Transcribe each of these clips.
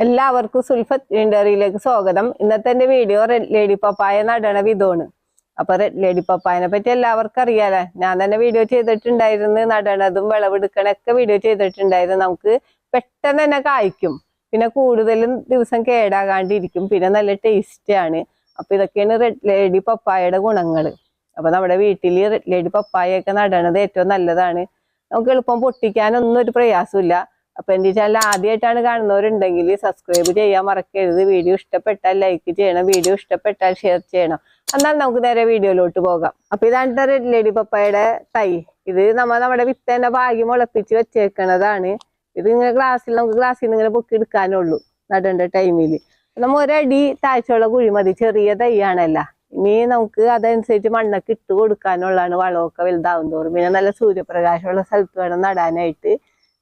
എല്ലാവർക്കും സുൽഫത്ത് ഇൻഡറിയിലേക്ക് സ്വാഗതം. ഇന്നത്തെ എന്റെ വീഡിയോ റെഡ് ലേഡി പപ്പായ നടണ വിധമാണ് അപ്പൊ റെഡ് ലേഡി പപ്പായനെ പറ്റി എല്ലാവർക്കും അറിയാലേ? ഞാൻ തന്നെ വീഡിയോ ചെയ്തിട്ടുണ്ടായിരുന്നു നടണതും വിളവെടുക്കണൊക്കെ വീഡിയോ ചെയ്തിട്ടുണ്ടായിരുന്നു. നമുക്ക് പെട്ടെന്ന് തന്നെ കായ്ക്കും. പിന്നെ കൂടുതലും ദിവസം കേടാകാണ്ടിരിക്കും. പിന്നെ നല്ല ടേസ്റ്റ് ആണ്. അപ്പൊ ഇതൊക്കെയാണ് റെഡ് ലേഡി പപ്പായയുടെ ഗുണങ്ങൾ അപ്പൊ നമ്മുടെ വീട്ടിൽ റെഡ് ലേഡി പപ്പായൊക്കെ നടണത് ഏറ്റവും നല്ലതാണ്. നമുക്ക് എളുപ്പം പൊട്ടിക്കാനൊന്നും ഒരു പ്രയാസമില്ല അപ്പൊ എന്റെ ചാനൽ ആദ്യമായിട്ടാണ് കാണുന്നവരുണ്ടെങ്കിൽ സബ്സ്ക്രൈബ് ചെയ്യാൻ മറക്കരുത്. വീഡിയോ ഇഷ്ടപ്പെട്ടാൽ ലൈക്ക് ചെയ്യണം. വീഡിയോ ഇഷ്ടപ്പെട്ടാൽ ഷെയർ ചെയ്യണം. എന്നാൽ നമുക്ക് നേരെ വീഡിയോയിലോട്ട് പോകാം. അപ്പൊ ഇതാണ് റെഡ് ലേഡി പപ്പയുടെ തൈ. ഇത് നമ്മൾ നമ്മുടെ വിത്ത് തന്നെ ഭാഗ്യം മുളപ്പിച്ച് വെച്ചേക്കണതാണ്. ഇത് ഇങ്ങനെ ഗ്ലാസ്സിൽ നമുക്ക് ഗ്ലാസ്സിൽ നിന്ന് ഇങ്ങനെ പൊക്കി എടുക്കാനുള്ളൂ. നടേണ്ട ടൈമിൽ നമ്മ ഒരടി താഴ്ചയുള്ള കുഴി മതി. ചെറിയ തൈയാണല്ല. ഇനി നമുക്ക് അതനുസരിച്ച് മണ്ണൊക്കെ ഇട്ട് കൊടുക്കാനുള്ളതാണ് വളമൊക്കെ വലുതാവും തോറും പിന്നെ നല്ല സൂര്യപ്രകാശമുള്ള സ്ഥലത്ത് വേണം നടാനായിട്ട്.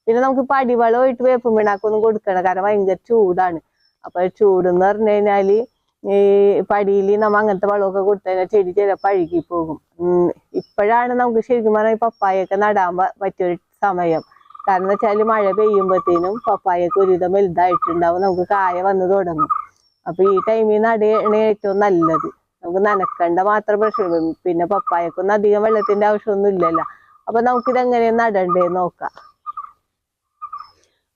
പിന്നെ നമുക്ക് പടിവളമായിട്ട് വേപ്പും പിണ്ണാക്കൊന്നും കൊടുക്കണം കാരണം ഭയങ്കര ചൂടാണ്. അപ്പൊ ചൂട് എന്ന് പറഞ്ഞു കഴിഞ്ഞാൽ ഈ പടിയിൽ നമ്മ അങ്ങനത്തെ വളമൊക്കെ കൊടുത്തു കഴിഞ്ഞാൽ ചെടി ചിലപ്പോൾ അഴുകി പോകും. ഇപ്പോഴാണ് നമുക്ക് ശരിക്കും പറഞ്ഞാൽ പപ്പായൊക്കെ നടാൻ പറ്റിയൊരു സമയം. കാരണം വെച്ചാൽ മഴ പെയ്യുമ്പോഴത്തേനും പപ്പായൊക്കെ ഒരുവിധം വലുതായിട്ടുണ്ടാവും. നമുക്ക് കായ വന്ന് തുടങ്ങും. അപ്പൊ ഈ ടൈമിൽ നടയാണ് ഏറ്റവും നല്ലത്. നമുക്ക് നനക്കണ്ട മാത്രം പ്രശ്നം പിന്നെ പപ്പായക്കൊന്നും അധികം വെള്ളത്തിന്റെ ആവശ്യമൊന്നും ഇല്ലല്ലോ അപ്പൊ നമുക്കിത് എങ്ങനെയാ നടണ്ടേ നോക്കാം.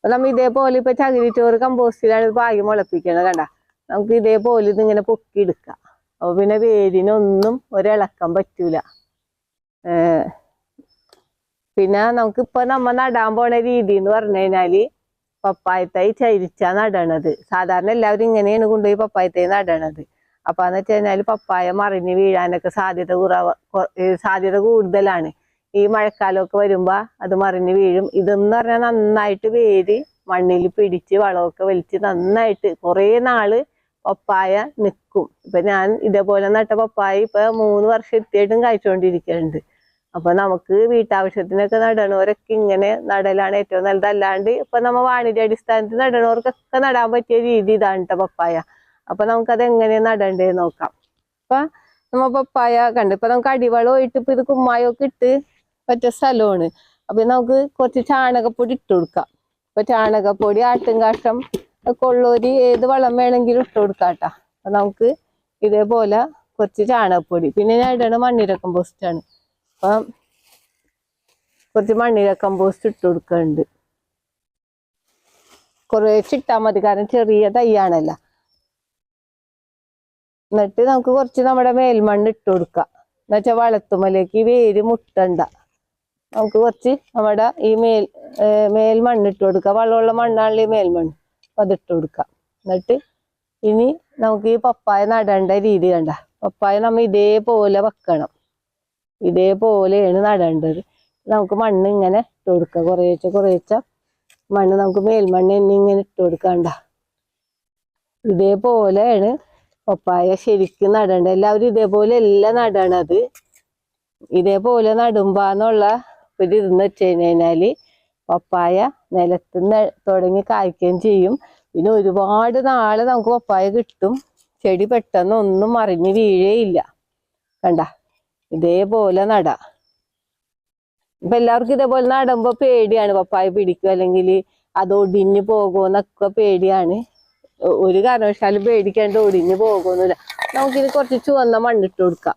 അപ്പൊ നമ്മ ഇതേപോലെ ഇപ്പൊ ചകിരിച്ചോറ് കമ്പോസ്റ്റിലാണ് പാകി മുളപ്പിക്കണത് കണ്ട? നമുക്ക് ഇതേപോലെ ഇതിങ്ങനെ പൊക്കിയെടുക്കാം അപ്പൊ പിന്നെ വേരിനൊന്നും ഒരിളക്കം പറ്റൂല. പിന്നെ നമുക്ക് ഇപ്പൊ നമ്മ നടാൻ പോണ രീതി എന്ന് പറഞ്ഞു കഴിഞ്ഞാൽ പപ്പായത്തായി ചരിച്ചാ നടണത്. സാധാരണ എല്ലാവരും ഇങ്ങനെയാണ് കൊണ്ടുപോയി പപ്പായത്തായി നടണത്. അപ്പൊ എന്ന് വെച്ച് കഴിഞ്ഞാൽ പപ്പായ മറിഞ്ഞ് വീഴാനൊക്കെ സാധ്യത കുറവ് സാധ്യത കൂടുതലാണ്. ഈ മഴക്കാലമൊക്കെ വരുമ്പോ അത് മറിഞ്ഞ് വീഴും. ഇതെന്ന് പറഞ്ഞാൽ നന്നായിട്ട് വേര് മണ്ണിൽ പിടിച്ച് വളമൊക്കെ വലിച്ച് നന്നായിട്ട് കുറേ നാൾ പപ്പായ നിൽക്കും ഇപ്പൊ ഞാൻ ഇതേപോലെ നട്ട പപ്പായ ഇപ്പൊ മൂന്ന് വർഷം എത്തിയായിട്ടും കഴിച്ചുകൊണ്ടിരിക്കുന്നുണ്ട് അപ്പൊ നമുക്ക് വീട്ടാവശ്യത്തിനൊക്കെ നടണവരൊക്കെ ഇങ്ങനെ നടലാണ് ഏറ്റവും നല്ലത്. അല്ലാണ്ട് ഇപ്പൊ നമ്മ വാണിജ്യ അടിസ്ഥാനത്തിൽ നടണവർക്കൊക്കെ നടാൻ പറ്റിയ രീതി ഇതാണ് ട്ടോ പപ്പായ. അപ്പൊ നമുക്കത് എങ്ങനെ നടണ്ടേ നോക്കാം. ഇപ്പൊ നമ്മ പപ്പായ കണ്ട് ഇപ്പൊ നമുക്ക് അടിവളമായിട്ട് ഇപ്പൊ ഇത് കുമ്മായൊക്കെ ഇട്ട് പറ്റിയ സ്ഥലമാണ്. അപ്പൊ നമുക്ക് കുറച്ച് ചാണകപ്പൊടി ഇട്ട് കൊടുക്കാം. ഇപ്പൊ ചാണകപ്പൊടി ആട്ടും കാഷ്ടം കൊള്ളൂരി ഏത് വളം വേണമെങ്കിലും ഇട്ട് കൊടുക്കാം ട്ടാ അപ്പൊ നമുക്ക് ഇതേപോലെ കുറച്ച് ചാണകപ്പൊടി. പിന്നെ ഞാൻ ഇടണ മണ്ണിര കമ്പോസ്റ്റ് ആണ്. അപ്പം കുറച്ച് മണ്ണിര കമ്പോസ്റ്റ് ഇട്ട് കൊടുക്കുന്നുണ്ട് കുറേശ്ശെ ഇട്ടാൽ മതി കാരണം ചെറിയ തയ്യാണല്ല എന്നിട്ട് നമുക്ക് കുറച്ച് നമ്മുടെ മേൽമണ്ണ് ഇട്ട് കൊടുക്കാം. എന്നുവെച്ചാൽ വളത്തുമലേക്ക് വേര് മുട്ടണ്ട. നമുക്ക് കുറച്ച് നമ്മുടെ ഈ മേൽ മേൽമണ്ണ് ഇട്ട് കൊടുക്കുക വെള്ളമുള്ള മണ്ണാണല്ലോ ഈ മേൽമണ്ണ് അപ്പൊ അത് ഇട്ട് കൊടുക്കുക എന്നിട്ട് ഇനി നമുക്ക് ഈ പപ്പായ നടേണ്ട രീതി കണ്ട. പപ്പായ നമ്മ ഇതേപോലെ വെക്കണം. ഇതേപോലെയാണ് നടേണ്ടത്. നമുക്ക് മണ്ണ് ഇങ്ങനെ ഇട്ട് കൊടുക്കുക കുറേച്ച കുറേച്ച മണ്ണ് നമുക്ക് മേൽമണ്ണ് തന്നെ ഇങ്ങനെ ഇട്ട് കൊടുക്കണ്ട ഇതേപോലെയാണ് പപ്പായ ശരിക്കും നടേണ്ടത്. എല്ലാവരും ഇതേപോലെ എല്ലാം നടണത്. ഇതേപോലെ നടുമ്പാന്നുള്ള ഒരു ഇതെന്ന് വെച്ച് കഴിഞ്ഞാൽ പപ്പായ നിലത്ത് നിന്ന് തുടങ്ങി കായ്ക്കുകയും ചെയ്യും. പിന്നെ ഒരുപാട് നാൾ നമുക്ക് പപ്പായ കിട്ടും. ചെടി പെട്ടെന്ന് ഒന്നും മറിഞ്ഞ് വീഴേയില്ല. കണ്ട? ഇതേപോലെ നട. ഇപ്പൊ എല്ലാവർക്കും ഇതേപോലെ നടുമ്പോൾ പേടിയാണ്. പപ്പായ പിടിക്കുക അല്ലെങ്കിൽ അത് ഒടിഞ്ഞു പോകുമെന്നൊക്കെ പേടിയാണ്. ഒരു കാരണവശാലും പേടിക്കാണ്ട് ഒടിഞ്ഞു പോകുമെന്നില്ല നമുക്കിനി കുറച്ച് ചുവന്ന മണ്ണിട്ട് കൊടുക്കാം.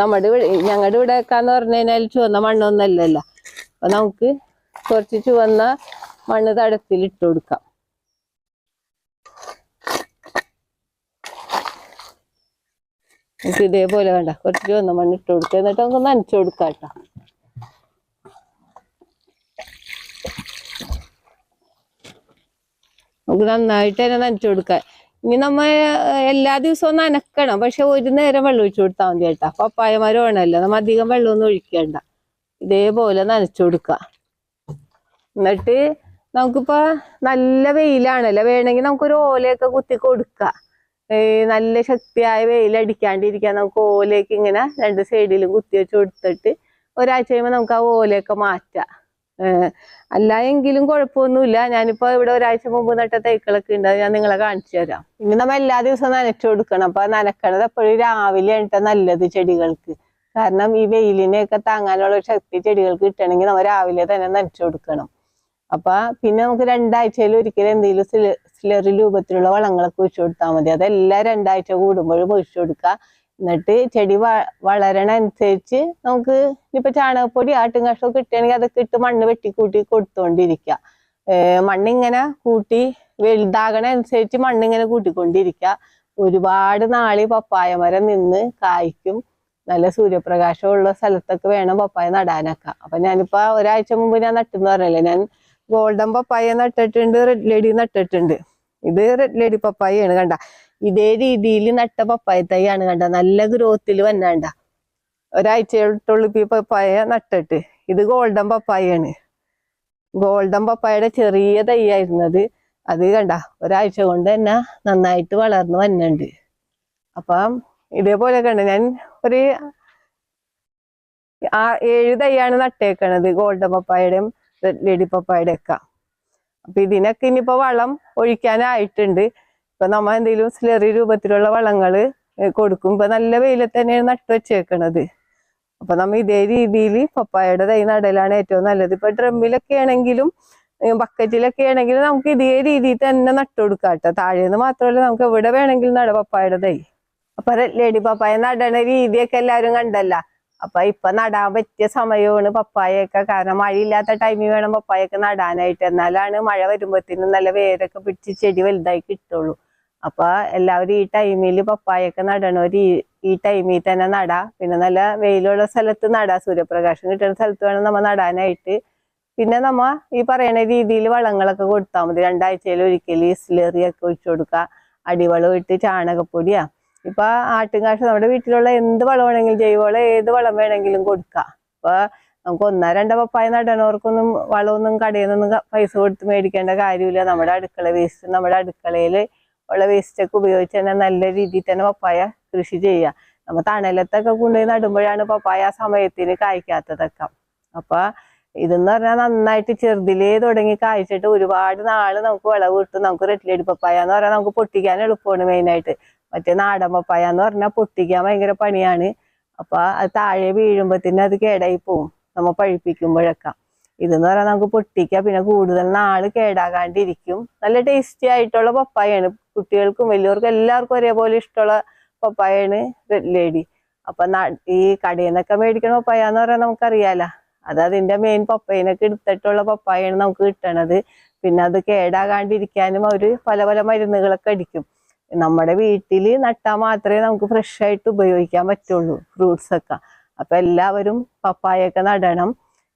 നമ്മുടെ ഞങ്ങളുടെ ഇവിടെ എന്ന് പറഞ്ഞു കഴിഞ്ഞാൽ ചുവന്ന മണ്ണൊന്നല്ലല്ലോ അപ്പൊ നമുക്ക് കുറച്ച് ചുവന്ന മണ്ണ് തടത്തിൽ ഇട്ട് കൊടുക്കാം. ഇതേപോലെ വേണ്ട കുറച്ച് ചുവന്ന മണ്ണ് ഇട്ട് കൊടുക്കുക എന്നിട്ട് നമുക്ക് നനച്ചു കൊടുക്കാം കേട്ടോ. നമുക്ക് നന്നായിട്ട് തന്നെ നനച്ചു കൊടുക്കാം. ഇനി നമ്മ എല്ലാ ദിവസവും നനക്കണം പക്ഷെ ഒരു നേരം വെള്ളം ഒഴിച്ചു കൊടുത്താൽ മതി കേട്ടാ. പപ്പായ വേണമല്ലോ നമ്മ അധികം വെള്ളമൊന്നും ഒഴിക്കണ്ട. ഇതേപോലെ നനച്ചു കൊടുക്കുക എന്നിട്ട് നമുക്കിപ്പോ നല്ല വെയിലാണല്ലോ. വേണമെങ്കിൽ നമുക്കൊരു ഓലയൊക്കെ കുത്തി കൊടുക്കാം. നല്ല ശക്തിയായ വെയിലടിക്കാണ്ടിരിക്കാൻ നമുക്ക് ഓലയൊക്കെ ഇങ്ങനെ രണ്ട് സൈഡിലും കുത്തി വെച്ച് കൊടുത്തിട്ട് ഒരാഴ്ച കഴിയുമ്പോൾ നമുക്ക് ആ ഓലയൊക്കെ മാറ്റാം. അല്ല എങ്കിലും കുഴപ്പമൊന്നുമില്ല. ഞാനിപ്പോ ഇവിടെ ഒരാഴ്ച മുമ്പ് നട്ട തൈക്കളൊക്കെ ഉണ്ട്. ഞാൻ നിങ്ങളെ കാണിച്ചു തരാം. ഇനി നമ്മ എല്ലാ ദിവസവും നനച്ചു കൊടുക്കണം. അപ്പൊ നനക്കണത് എപ്പോഴും രാവിലെ ആയിട്ട് നല്ലത് ചെടികൾക്ക്. കാരണം ഈ വെയിലിനെയൊക്കെ താങ്ങാനുള്ള ശക്തി ചെടികൾക്ക് കിട്ടണമെങ്കിൽ നമ്മൾ രാവിലെ തന്നെ നനച്ചു കൊടുക്കണം. അപ്പൊ പിന്നെ നമുക്ക് രണ്ടാഴ്ചയിൽ ഒരിക്കലും എന്തെങ്കിലും സ്ലറി രൂപത്തിലുള്ള വളങ്ങളൊക്കെ ഒഴിച്ചു കൊടുത്താൽ മതി. അതെല്ലാം രണ്ടാഴ്ച കൂടുമ്പോഴും ഒഴിച്ചു കൊടുക്കുക. എന്നിട്ട് ചെടി വളരണ അനുസരിച്ച് നമുക്ക് ഇനിയിപ്പോ ചാണകപ്പൊടി ആട്ടും കഷ്ടം കിട്ടുകയാണെങ്കിൽ അതൊക്കെ ഇട്ട് മണ്ണ് വെട്ടിക്കൂട്ടി കൊടുത്തുകൊണ്ടിരിക്കുക മണ്ണിങ്ങനെ കൂട്ടി വലുതാകണ അനുസരിച്ച് മണ്ണിങ്ങനെ കൂട്ടിക്കൊണ്ടിരിക്കുക ഒരുപാട് നാളി പപ്പായ മരം നിന്ന് കായ്ക്കും. നല്ല സൂര്യപ്രകാശമുള്ള സ്ഥലത്തൊക്കെ വേണം പപ്പായ നടാനൊക്കെ. അപ്പൊ ഞാനിപ്പോ ഒരാഴ്ച മുമ്പ് ഞാൻ നട്ടെന്ന് പറഞ്ഞല്ലേ? ഞാൻ ഗോൾഡൻ പപ്പായ നട്ടിട്ടുണ്ട് റെഡ് ലേഡി നട്ടിട്ടുണ്ട്. ഇത് റെഡ് ലേഡി പപ്പായയാണ് കണ്ട. ഇതേ രീതിയിൽ നട്ട പപ്പായ തൈയാണ് കണ്ട? നല്ല ഗ്രോത്തിൽ വന്നാണ്ട. ഒരാഴ്ചയോട്ടുള്ളൂ ഇപ്പൊ പപ്പായ നട്ടിട്ട്. ഇത് ഗോൾഡൻ പപ്പായാണ്. ഗോൾഡൻ പപ്പായയുടെ ചെറിയ തൈയായിരുന്നത് അത്. കണ്ട ഒരാഴ്ച കൊണ്ട് തന്നെ നന്നായിട്ട് വളർന്നു വന്നുണ്ട്. അപ്പം ഇതേപോലെ കണ്ട ഞാൻ ഒരു ആ ഏഴ് തൈയാണ് നട്ടേക്കണത് ഗോൾഡൻ പപ്പായയുടെയും റെഡ് ലേഡി പപ്പായയുടെ ഒക്കെ അപ്പൊ ഇതിനൊക്കെ ഇനിയിപ്പോ വളം ഒഴിക്കാനായിട്ടുണ്ട്. ഇപ്പൊ നമ്മ എന്തെങ്കിലും സ്ലറി രൂപത്തിലുള്ള വളങ്ങൾ കൊടുക്കും. ഇപ്പൊ നല്ല വെയിലത്ത് തന്നെയാണ് നട്ടു വെച്ചേക്കണത്. അപ്പൊ നമ്മ ഇതേ രീതിയിൽ പപ്പായയുടെ തൈ നടലാണ് ഏറ്റവും നല്ലത്. ഇപ്പൊ ഡ്രമ്മിലൊക്കെ ആണെങ്കിലും ബക്കറ്റിലൊക്കെ ആണെങ്കിലും നമുക്ക് ഇതേ രീതിയിൽ തന്നെ നട്ടു കൊടുക്കാം കേട്ടോ താഴേന്ന് മാത്രമല്ല നമുക്ക് എവിടെ വേണമെങ്കിലും നട പപ്പായയുടെ തൈ. അപ്പൊ ലേഡി പപ്പായ നടണ രീതിയൊക്കെ എല്ലാവരും കണ്ടല്ല. അപ്പൊ ഇപ്പൊ നടാൻ പറ്റിയ സമയമാണ് പപ്പായൊക്കെ കാരണം മഴയില്ലാത്ത ടൈമിൽ വേണം പപ്പായൊക്കെ നടാനായിട്ട്. എന്നാലാണ് മഴ വരുമ്പോഴത്തേനും നല്ല വേരൊക്കെ പിടിച്ച് ചെടി വലുതായി കിട്ടുള്ളൂ. അപ്പൊ എല്ലാവരും ഈ ടൈമിൽ പപ്പായൊക്കെ നടണവര് ഈ ടൈമിൽ തന്നെ നടാ. പിന്നെ നല്ല വെയിലുള്ള സ്ഥലത്ത് നടാ. സൂര്യപ്രകാശം കിട്ടുന്ന സ്ഥലത്ത് വേണം നമ്മ നടാനായിട്ട്. പിന്നെ നമ്മ ഈ പറയുന്ന രീതിയിൽ വളങ്ങളൊക്കെ കൊടുത്താൽ മതി. രണ്ടാഴ്ചയിൽ ഒരിക്കൽ സ്ലെറിയൊക്കെ ഒഴിച്ചു കൊടുക്കുക അടിവളം ഇട്ട് ചാണകപ്പൊടിയാ. ഇപ്പൊ ആട്ടുംകാശ് നമ്മുടെ വീട്ടിലുള്ള എന്ത് വളം വേണമെങ്കിലും ജൈവവളം ഏത് വളം വേണമെങ്കിലും കൊടുക്കാം. അപ്പൊ നമുക്ക് ഒന്നോ രണ്ടോ പപ്പായ നടണവർക്കൊന്നും വളമൊന്നും കടയിൽ നിന്നൊന്നും പൈസ കൊടുത്ത് മേടിക്കേണ്ട കാര്യമില്ല. നമ്മുടെ അടുക്കള വേസ്റ്റ് നമ്മുടെ അടുക്കളയിൽ ഉള്ള വേസ്റ്റ് ഒക്കെ ഉപയോഗിച്ച് തന്നെ നല്ല രീതിയിൽ തന്നെ പപ്പായ കൃഷി ചെയ്യുക. നമ്മ തണലത്തൊക്കെ കൊണ്ടുപോയി നടുമ്പോഴാണ് പപ്പായ ആ സമയത്തിന് കായ്ക്കാത്തതൊക്കെ. അപ്പൊ ഇതെന്ന് പറഞ്ഞാൽ നന്നായിട്ട് ചെറുതിലേ തുടങ്ങി കായ്ച്ചിട്ട് ഒരുപാട് നാൾ നമുക്ക് വിളവ് കിട്ടും. നമുക്ക് റെഡിലേഡ് പപ്പായ എന്ന് പറഞ്ഞാൽ നമുക്ക് പൊട്ടിക്കാൻ എളുപ്പമാണ് മെയിനായിട്ട് മറ്റേ നാടൻ പപ്പായ എന്ന് പറഞ്ഞാൽ പൊട്ടിക്കാൻ ഭയങ്കര പണിയാണ്. അപ്പൊ അത് താഴെ വീഴുമ്പോ തന്നെ അത് കേടായി പോവും. നമ്മ പഴിപ്പിക്കുമ്പോഴൊക്കെ. ഇതെന്ന് പറഞ്ഞാൽ നമുക്ക് പൊട്ടിക്കാം. പിന്നെ കൂടുതൽ നാൾ കേടാകാണ്ടിരിക്കും. നല്ല ടേസ്റ്റി ആയിട്ടുള്ള പപ്പായാണ്. കുട്ടികൾക്കും വലിയവർക്കും എല്ലാവർക്കും ഒരേപോലെ ഇഷ്ടമുള്ള പപ്പായാണ് റെഡ് ലേഡി അപ്പൊ ഈ കടയിൽ നിന്നൊക്കെ മേടിക്കണ പപ്പായ എന്ന് പറഞ്ഞാൽ നമുക്കറിയാലോ. അത് അതിന്റെ മെയിൻ പപ്പയിനൊക്കെ എടുത്തിട്ടുള്ള പപ്പായാണ് നമുക്ക് കിട്ടണത്. പിന്നെ അത് കേടാകാണ്ടിരിക്കാനും അവർ പല പല മരുന്നുകളൊക്കെ അടിക്കും. നമ്മുടെ വീട്ടിൽ നട്ടാൽ മാത്രമേ നമുക്ക് ഫ്രഷ് ആയിട്ട് ഉപയോഗിക്കാൻ പറ്റുള്ളൂ ഫ്രൂട്ട്സ് ഒക്കെ. അപ്പൊ എല്ലാവരും പപ്പായൊക്കെ നടണം.